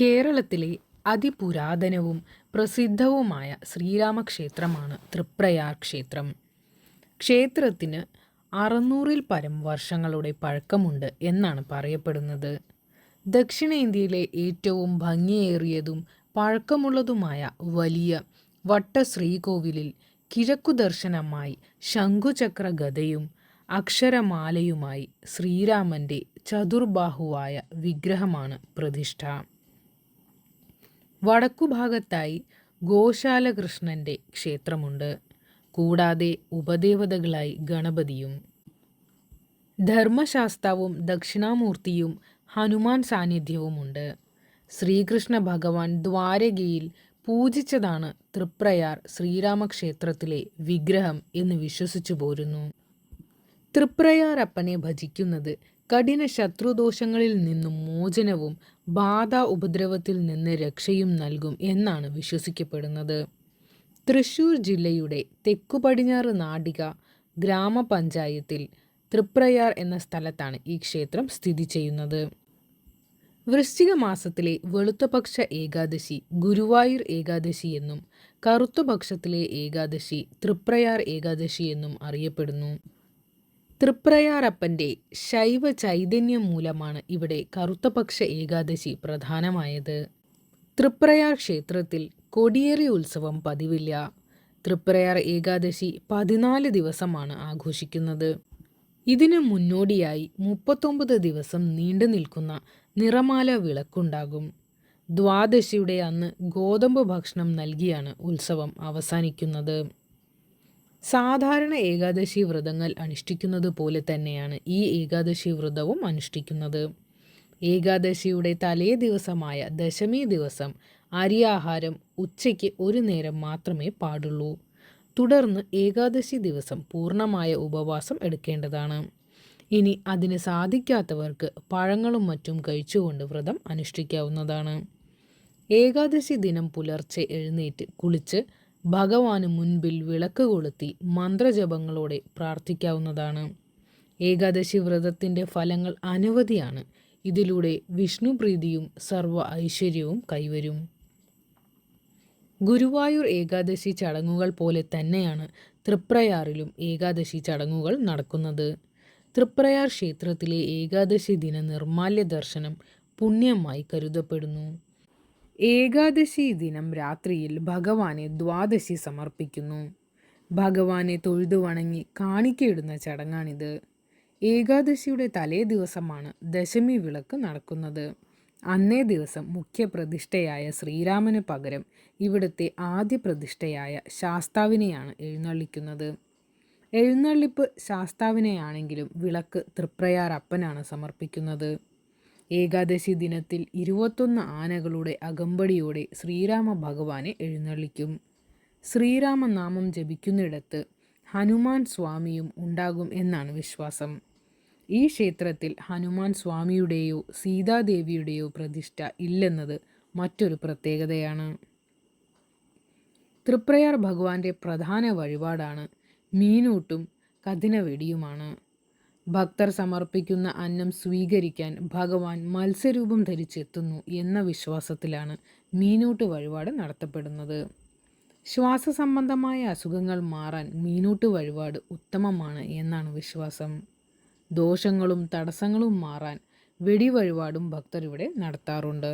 കേരളത്തിലെ അതിപുരാതനവും പ്രസിദ്ധവുമായ ശ്രീരാമക്ഷേത്രമാണ് തൃപ്രയാർ ക്ഷേത്രം. ക്ഷേത്രത്തിന് അറുന്നൂറിൽ പരം വർഷങ്ങളുടെ പഴക്കമുണ്ട് എന്നാണ് പറയപ്പെടുന്നത്. ദക്ഷിണേന്ത്യയിലെ ഏറ്റവും ഭംഗിയേറിയതും പഴക്കമുള്ളതുമായ വലിയ വട്ട ശ്രീകോവിലിൽ കിഴക്കുദർശനമായി ശംഖുചക്രഗദയും അക്ഷരമാലയുമായി ശ്രീരാമന്റെ ചതുർബാഹുവായ വിഗ്രഹമാണ് പ്രതിഷ്ഠ. വടക്കുഭാഗത്തായി ഗോശാലകൃഷ്ണന്റെ ക്ഷേത്രമുണ്ട്. കൂടാതെ ഉപദേവതകളായി ഗണപതിയും ധർമ്മശാസ്താവും ദക്ഷിണാമൂർത്തിയും ഹനുമാൻ സാന്നിധ്യവുമുണ്ട്. ശ്രീകൃഷ്ണ ഭഗവാൻ ദ്വാരകയിൽ പൂജിച്ചതാണ് തൃപ്രയാർ ശ്രീരാമക്ഷേത്രത്തിലെ വിഗ്രഹം എന്ന് വിശ്വസിച്ചു പോരുന്നു തൃപ്രയാർ അപ്പനെ ഭജിക്കുന്നത് കഠിന ശത്രുദോഷങ്ങളിൽ നിന്നും മോചനവും ബാധ ഉപദ്രവത്തിൽ നിന്ന് രക്ഷയും നൽകും എന്നാണ് വിശ്വസിക്കപ്പെടുന്നത്. തൃശൂർ ജില്ലയുടെ തെക്കുപടിഞ്ഞാറ് നാടിക ഗ്രാമപഞ്ചായത്തിൽ തൃപ്രയാർ എന്ന സ്ഥലത്താണ് ഈ ക്ഷേത്രം സ്ഥിതി ചെയ്യുന്നത് വൃശ്ചിക മാസത്തിലെ വെളുത്തപക്ഷ ഏകാദശി ഗുരുവായൂർ ഏകാദശി എന്നും കറുത്തപക്ഷത്തിലെ ഏകാദശി തൃപ്രയാർ ഏകാദശി എന്നും അറിയപ്പെടുന്നു. തൃപ്രയാരപ്പന്റെ ശൈവചൈതന്യം മൂലമാണ് ഇവിടെ കറുത്തപക്ഷ ഏകാദശി പ്രധാനമായത്. തൃപ്രയാർ ക്ഷേത്രത്തിൽ കൊടിയേറി ഉത്സവം പതിവില്ല. തൃപ്രയാർ ഏകാദശി പതിനാല് ദിവസമാണ് ആഘോഷിക്കുന്നത്. ഇതിന് മുന്നോടിയായി മുപ്പത്തൊമ്പത് ദിവസം നീണ്ടു നിൽക്കുന്ന നിറമാല വിളക്കുണ്ടാകും. ദ്വാദശിയുടെ അന്ന് ഗോതമ്പ് ഭക്ഷണം നൽകിയാണ് ഉത്സവം അവസാനിക്കുന്നത്. സാധാരണ ഏകാദശി വ്രതങ്ങൾ അനുഷ്ഠിക്കുന്നത് പോലെ തന്നെയാണ് ഈ ഏകാദശി വ്രതവും അനുഷ്ഠിക്കുന്നത്. ഏകാദശിയുടെ തലേ ദിവസമായ ദശമി ദിവസം അരിയാഹാരം ഉച്ചയ്ക്ക് ഒരു നേരം മാത്രമേ പാടുള്ളൂ. തുടർന്ന് ഏകാദശി ദിവസം പൂർണമായ ഉപവാസം എടുക്കേണ്ടതാണ്. ഇനി അതിന് സാധിക്കാത്തവർക്ക് പഴങ്ങളും മറ്റും കഴിച്ചുകൊണ്ട് വ്രതം അനുഷ്ഠിക്കാവുന്നതാണ്. ഏകാദശി ദിനം പുലർച്ചെ എഴുന്നേറ്റ് കുളിച്ച് ഭഗവാന് മുൻപിൽ വിളക്ക് കൊളുത്തി മന്ത്രജപങ്ങളോടെ പ്രാർത്ഥിക്കാവുന്നതാണ്. ഏകാദശി വ്രതത്തിന്റെ ഫലങ്ങൾ അനവധിയാണ്. ഇതിലൂടെ വിഷ്ണുപ്രീതിയും സർവ ഐശ്വര്യവും കൈവരും. ഗുരുവായൂർ ഏകാദശി ചടങ്ങുകൾ പോലെ തന്നെയാണ് തൃപ്രയാറിലും ഏകാദശി ചടങ്ങുകൾ നടക്കുന്നത്. തൃപ്രയാർ ക്ഷേത്രത്തിലെ ഏകാദശി ദിന നിർമാല്യ ദർശനം പുണ്യമായി കരുതപ്പെടുന്നു. ഏകാദശി ദിനം രാത്രിയിൽ ഭഗവാനെ ദ്വാദശി സമർപ്പിക്കുന്നു. ഭഗവാനെ തൊഴുതു വണങ്ങി കാണിക്കയിടുന്ന ചടങ്ങാണിത്. ഏകാദശിയുടെ തലേ ദിവസമാണ് ദശമി വിളക്ക് നടക്കുന്നത്. അന്നേ ദിവസം മുഖ്യപ്രതിഷ്ഠയായ ശ്രീരാമന് പകരം ഇവിടുത്തെ ആദ്യ പ്രതിഷ്ഠയായ ശാസ്താവിനെയാണ് എഴുന്നള്ളിക്കുന്നത്. എഴുന്നള്ളിപ്പ് ശാസ്താവിനെയാണെങ്കിലും വിളക്ക് തൃപ്രയാർ അപ്പനാണ് സമർപ്പിക്കുന്നത്. ഏകാദശി ദിനത്തിൽ ഇരുപത്തൊന്ന് ആനകളുടെ അകമ്പടിയോടെ ശ്രീരാമ ഭഗവാനെ എഴുന്നള്ളിക്കും. ശ്രീരാമനാമം ജപിക്കുന്നിടത്ത് ഹനുമാൻ സ്വാമിയും ഉണ്ടാകും എന്നാണ് വിശ്വാസം. ഈ ക്ഷേത്രത്തിൽ ഹനുമാൻ സ്വാമിയുടെയോ സീതാദേവിയുടെയോ പ്രതിഷ്ഠ ഇല്ലെന്നത് മറ്റൊരു പ്രത്യേകതയാണ്. തൃപ്രയാർ ഭഗവാന്റെ പ്രധാന വഴിപാടാണ് മീനൂട്ടും കഥിനവെടിയുമാണ്. ഭക്തർ സമർപ്പിക്കുന്ന അന്നം സ്വീകരിക്കാൻ ഭഗവാൻ മത്സ്യരൂപം ധരിച്ചെത്തുന്നു എന്ന വിശ്വാസത്തിലാണ് മീനൂട്ട് വഴിപാട് നടത്തപ്പെടുന്നത്. ശ്വാസ സംബന്ധമായ അസുഖങ്ങൾ മാറാൻ മീനൂട്ട് വഴിപാട് ഉത്തമമാണ് എന്നാണ് വിശ്വാസം. ദോഷങ്ങളും തടസ്സങ്ങളും മാറാൻ വെടിവഴിപാടും ഭക്തർ ഇവിടെ നടത്താറുണ്ട്.